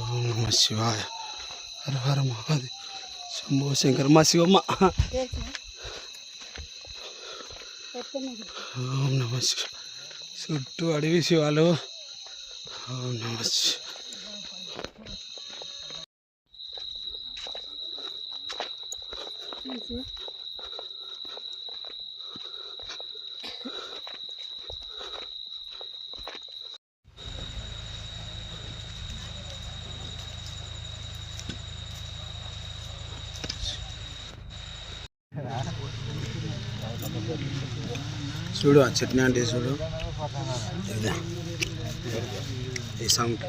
ఓం నమ శివాయ. హర హర మహాదేవ్. శంభో శంకర మా శివమ్మ. ఓం నమ శివ. చుట్టూ అడవి శివాలు. ఓం నమ శివ. చూడు ఆ చట్నీ అంటే చూడు. ఈ సౌండ్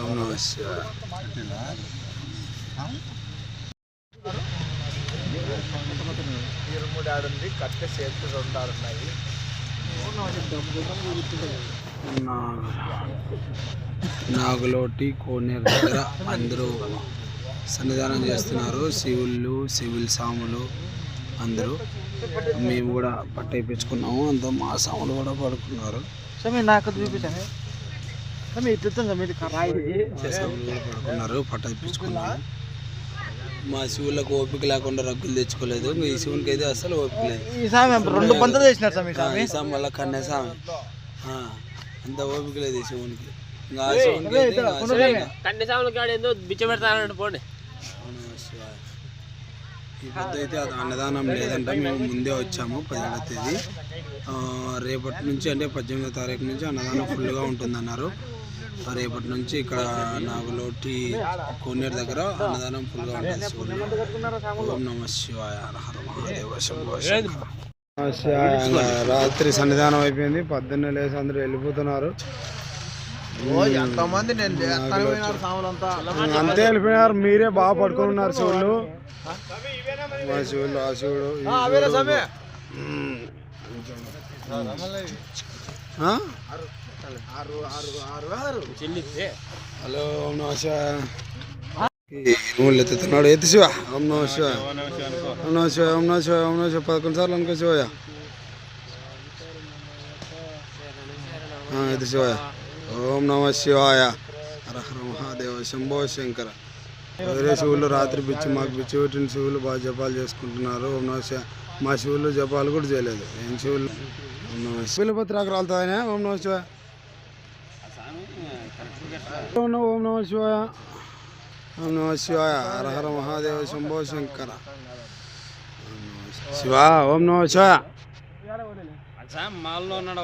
ఓం నమ శివాయ ఆడుంది కట్టె చేతులు రెండు ఆడున్నాయి నాగులోటి కోనేరు దగ్గర అందరూ సన్నిధానం చేస్తున్నారు. శివుళ్ళు సివిల్ సాములు అందరూ. మేము కూడా పట్టయిపించుకున్నాము అంతా మా సాములు కూడా పడుకున్నారు. నాకు చూపించాను మా శివులకు ఓపిక లేకుండా రగ్గులు తెచ్చుకోలేదు. ఈ శివునికి అయితే అసలు ఓపిక లేదు. ఈ రెండు పంతలు చేసినారు ఆ, ఈ సాము వల్ల కన్నే ఆ, అంత ఓపిక లేదు ఈ శివునికి. ఇంకా ఆ శివునికి అయితే ఇంకా అసలు కండి సాముల కాడ ఏందో బిచ్చ పెడతానంట పోండి. అవును శివాయ. ఈ పొద్దు అయితే అది అన్నదానం లేదంట. మేము ముందే వచ్చాము పదిహేడవ తేదీ. ఆ, రేపటి నుంచి అంటే పద్దెనిమిదో తారీఖు నుంచి అన్నదానం ఫుల్గా ఉంటుందన్నారు. రేపటి నుంచి ఇక్కడ నాగులోటి కోనేరు దగ్గర అన్నదానం ఫుల్గా ఉంటుంది. ఓం నమ శివాయ హర మహాదేవ రాత్రి సన్నిధానం అయిపోయింది. పొద్దున్నే లేచి అందరూ వెళ్ళిపోతున్నారు. అంతే వెళ్ళిపోయినారు. మీరే బాగా పడుకొని ఉన్నారు శివుళ్ళు. మా శివుళ్ళు ఆ శివుడు ఈ ఆరు ఆరు ఆరు ఆరు హలో ఓం నమ శివాయ. నూనెలు ఎత్తుతున్నాడు. ఎత్తు శివ. ఓం నమ శివాయ. ఓం నమ శివాయ ఓం నమ శివాయ ఓం నమ శివ పదకొండు సార్లు అనుకో శివయ్య. ఆ, ఎత్తు శివయ్య. ఓం నమ శివాయ. హర హర మహాదేవ శంభో శంకర. వేరే శివులు రాత్రి పిచ్చి మాకు పిచ్చి పెట్టిన శివులు బాగా జపాలు చేసుకుంటున్నారు. ఓం నమ శివ మా శివులు జపాలు కూడా చేయలేదు. ఏం శివులు శివుల పత్రాకు రాలుతాయనే? ఓం నమ శివ ఓం నమ శివాయ. ఓం నమ శివాయ. హర హర మహాదేవ శంభో శంకర. శివ. ఓం నమ శివాయ. మాల్లో ఉన్నాడు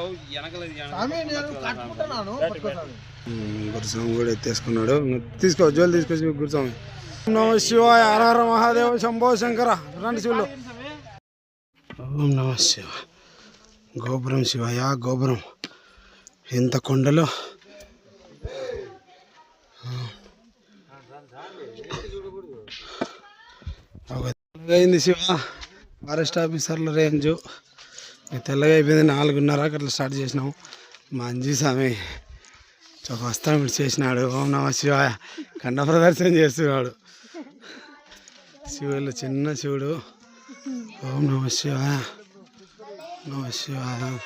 గురుస్వామి కూడా ఎత్తేసుకున్నాడు. ఇంక తీసుకో జోలు తీసుకొచ్చి గురుస్వామి. ఓం నమ శివాయ. హర హర మహాదేవ శంభో శంకర. రండి శివులు ఓం నమ శివ. గోపురం శివయ గోపురం. ఎంత కొండలో అయింది శివ. ఫారెస్ట్ ఆఫీసర్ల రేంజు. తెల్లగా అయిపోయింది నాలుగున్నర అట్లా స్టార్ట్ చేసినాము. మా స్వామి ఒక వస్త్రం ఇటు చేసినాడు. ఓం నమ శివాయ. కండ ప్రదర్శన చేస్తున్నాడు. శివులు చిన్న శివుడు. ఓం నమ శివాయ. నమ శివాయ.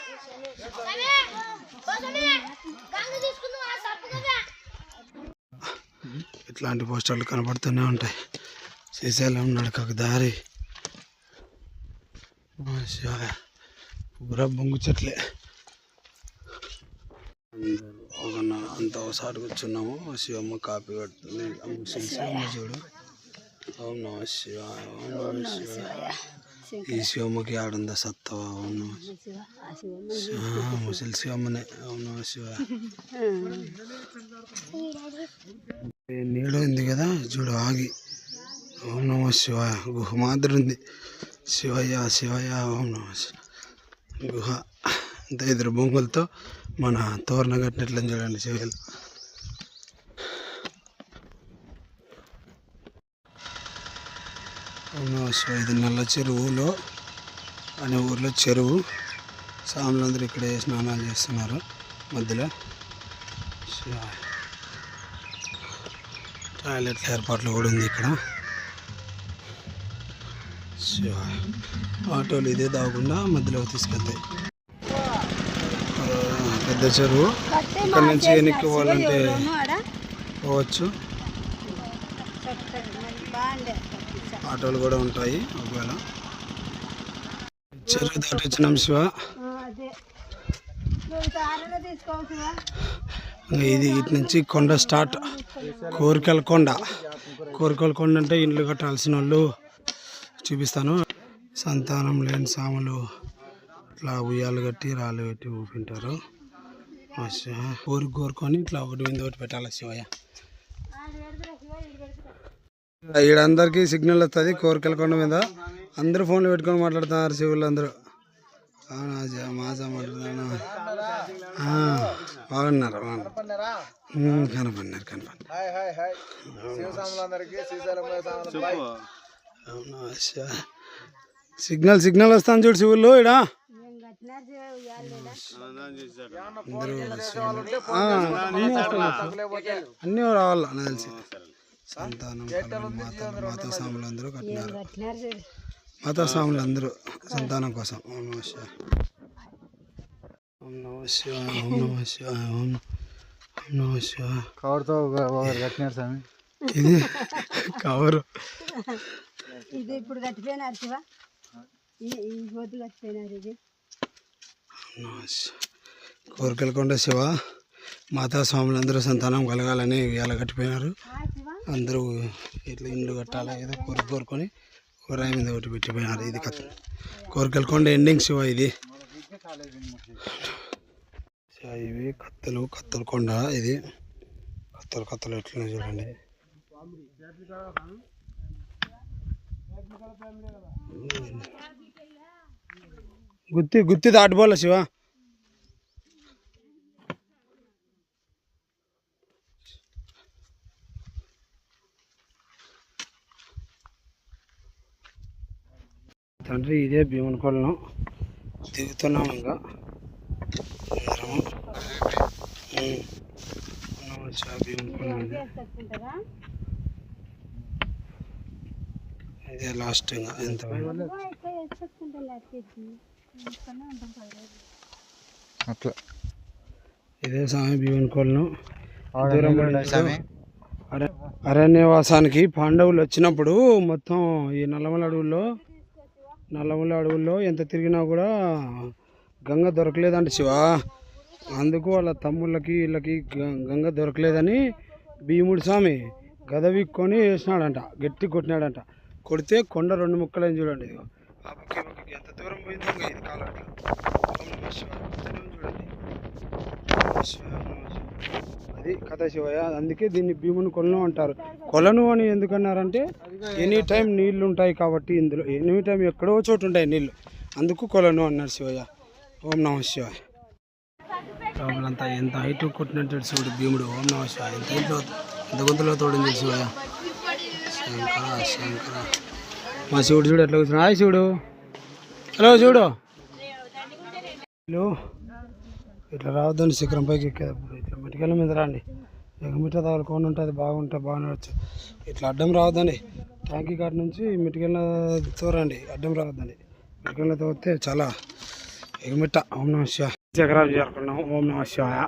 ఇట్లాంటి పోస్టర్లు కనబడుతూనే ఉంటాయి. శ్రీశైలం నడకకు దారి నమ శివాయ పూరా బొంగు చెట్లే అందరూ ఒక నా- అంతా ఒకసారి కూర్చున్నాము శివమ్మ కాపీ కడుతుంది అమ్మ శ్రీ శివమ్మ చూడు ఓం నమ శివాయ ఓం నమ శివాయ ఈ శివమ్మకి ఆడుందా సత్తవ ఓం నమ శివాయ ముసలి శివమ్మనే ఓం నమ శివాయ ఈ నీడ ఉంది కదా చూడు ఆగి ఓం నమ శివాయ. గుహ మాదిరి ఉంది. శివయ్య శివయ్య ఓం నమ గుహ అంత ఇద్దరు బొంగులతో మన తోరణ కట్టినట్లని చూడండి శివయ్యలు. ఓం ఇది నల్ల చెరువులో అనే ఊర్లో చెరువు. సాములందరూ ఇక్కడే స్నానాలు చేస్తున్నారు మధ్యలో. శివ టాయిలెట్ల ఏర్పాట్లు కూడా ఉంది ఇక్కడ. ఆటోలు ఇదే దాగకుండా మధ్యలో తీసుకెళ్తాయి. పెద్ద చెరువు. ఇక్కడ నుంచి వెనక్కి పోవాలంటే పోవచ్చు. ఆటోలు కూడా ఉంటాయి ఒకవేళ. చెరువు దాటి వచ్చినాం శివ ఇది ఇటు నుంచి కొండ స్టార్ట్. కోరికల కొండ. కోరికల కొండ అంటే ఇండ్లు కట్టాల్సిన వాళ్ళు చూపిస్తాను. సంతానం లేని సాములు ఇట్లా ఉయ్యాలు కట్టి రాళ్ళు కట్టి ఊపింటారు. కోరిక కోరుకొని ఇట్లా ఒకటి మీద ఒకటి పెట్టాలి శివయ్య? ఈడ అందరికీ సిగ్నల్ వస్తుంది కోరికల కొండ మీద. అందరూ ఫోన్లు పెట్టుకొని మాట్లాడుతున్నారు శివులు అందరూ. అవునా మాజా మాట్లాడుతున్నా ఆ, బాగున్నారు కనపడినారు కనపడినారు. సిగ్నల్ సిగ్నల్ వస్తాను చూడు శివుల్లో ఇడా అన్నీ రావాలి? నాకు తెలిసి. సంతానం మాత స్వాములు అందరూ కట్టినారు. మాతా స్వాములు అందరూ సంతానం కోసం. ఓం నమ శివాయ. ఓం నమ శివాయ ఓం నమ శివాయ ఓం నమ శివాయ. కవర్తో కట్టినారు స్వామి. ఇది కవరు. ఇది ఇప్పుడు కట్టిపోయినారు శివ. ఈ పొద్దు కట్టిపోయినారు ఇది. కోరికలకొండ శివ. మాతా స్వాములందరూ సంతానం కలగాలని ఇవాళ కట్టిపోయినారు. అందరూ ఇట్లా ఇండ్లు కట్టాలి ఏదో కోరిక కోరుకొని రాయి మీద ఒకటి పెట్టిపోయినారు. ఇది కథ. కోరికలకొండ ఎండింగ్ శివ ఇది. ఇవి కత్తలు కత్తల కొండ ఇది. కత్తలు కత్తలు ఎట్లున్నాయి చూడండి. గుత్తి గుత్తి దాటిపోలే శివ. తండ్రి ఇదే భీమనకొలను దిగుతున్నాం ఇంకా. అందరము. ఇది. లాస్ట్ ఇంకా ఎంత అట్లా. ఇదే స్వామి. అర- అరణ్యవాసానికి పాండవులు వచ్చినప్పుడు మొత్తం ఈ నల్లమల అడవుల్లో నల్లమల అడవుల్లో ఎంత తిరిగినా కూడా గంగ దొరకలేదంట శివ. అందుకు వాళ్ళ తమ్ముళ్ళకి వీళ్ళకి గ- గంగ దొరకలేదని భీముడు స్వామి గద విక్కొని వేసినాడంట గట్టి కొట్టినాడంట. కొడితే కొండ రెండు ముక్కలని చూడండి. ఇదిగో. ఆ ఎంత దూరం పోయిందో ఇది కాలం చూడండి. అది కథ శివయ్య. అందుకే దీన్ని భీముని కొలను అంటారు. కొలను అని ఎందుకన్నారంటే ఎనీ టైం నీళ్ళు ఉంటాయి కాబట్టి ఇందులో ఎనీ టైం ఎక్కడో చోటు ఉంటాయి నీళ్ళు. అందుకు కొలను అన్నారు శివయ్య. ఓం నమ శివాయ. అంతా ఎంత హైట్ కొట్టినట్టు చూడు భీముడు. ఓం నమ శివాయ. ఎంత ఇంట్లో ఎంత గొంతులో తోడింది శివయ్య? శంకర శంకర. మా శివుడు చూడు ఎట్లా కూర్చున్నా హాయ్ శివుడు. హలో చూడు హలో ఇట్లా రావద్దండి శిఖరం పైకి ఎక్కేటప్పుడు. ఇట్లా మెటికల మీద రండి. ఎగమిట తగలుకొని ఉంటుంది బాగుంటే బాగుండవచ్చు ఇట్లా అడ్డం రావద్దండి. ట్యాంకీ కాడ నుంచి మెటికల తోరండి అడ్డం రావద్దండి. మెటికల తోస్తే చాలా ఎగమిట్ట ఓం నమ శివ శిఖరాలు చేరుకున్నాం. ఓం నమ శివాయ.